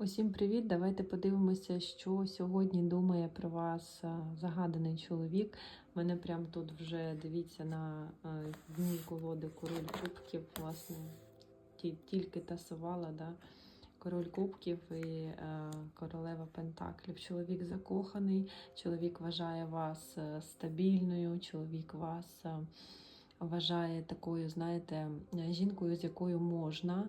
Усім привіт! Давайте подивимося, що сьогодні думає про вас е, загаданий чоловік. Мене прямо тут вже дивіться на е, дні колоди король кубків. Власне, тільки тасувала, да? король кубків і е, королева пентаклів. Чоловік закоханий, чоловік вважає вас стабільною, чоловік вас вважає такою, знаєте, жінкою, з якою можна.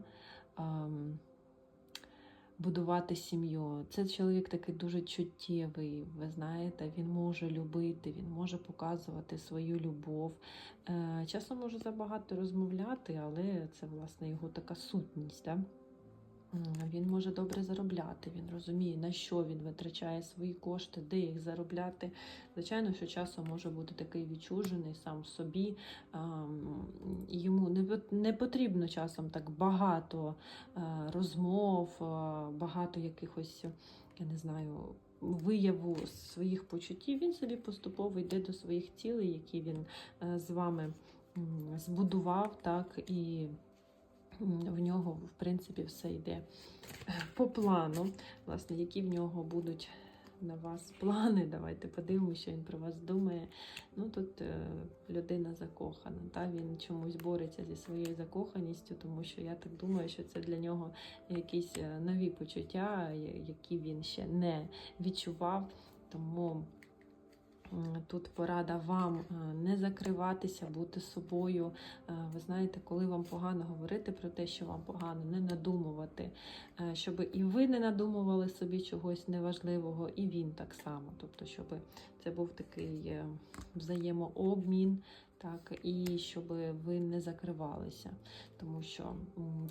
Будувати сім'ю. Це чоловік такий дуже чуттєвий, ви знаєте, він може любити, він може показувати свою любов. Е, Часом може забагато розмовляти, але це, власне, його така сутність. Да? Він може добре заробляти, він розуміє, на що він витрачає свої кошти, де їх заробляти. Звичайно, що часом може бути такий відчужений сам собі. Йому не потрібно часом так багато е, розмов, е, багато якихось, я не знаю, вияву своїх почуттів. Він собі поступово йде до своїх цілей, які він е, з вами збудував, так і в нього, в принципі, все йде е, по плану. Власне, які в нього будуть на вас плани. Давайте подивимося, що він про вас думає. Ну тут е, людина закохана. Та? Він чомусь бореться зі своєю закоханістю, тому що я так думаю, що це для нього якісь е, нові почуття, які він ще не відчував. Тому тут порада вам е, не закриватися, бути собою. Е, Ви знаєте, коли вам погано говорити про те, що вам погано, не надумувати, е, щоб і ви не надумували собі чогось неважливого, і він так само. Тобто, щоб це був такий взаємообмін, так, і щоб ви не закривалися. Тому що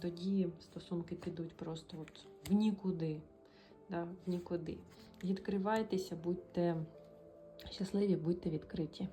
тоді стосунки підуть просто от в нікуди. Да, в нікуди. Відкривайтеся, будьте щасливі, будьте відкриті.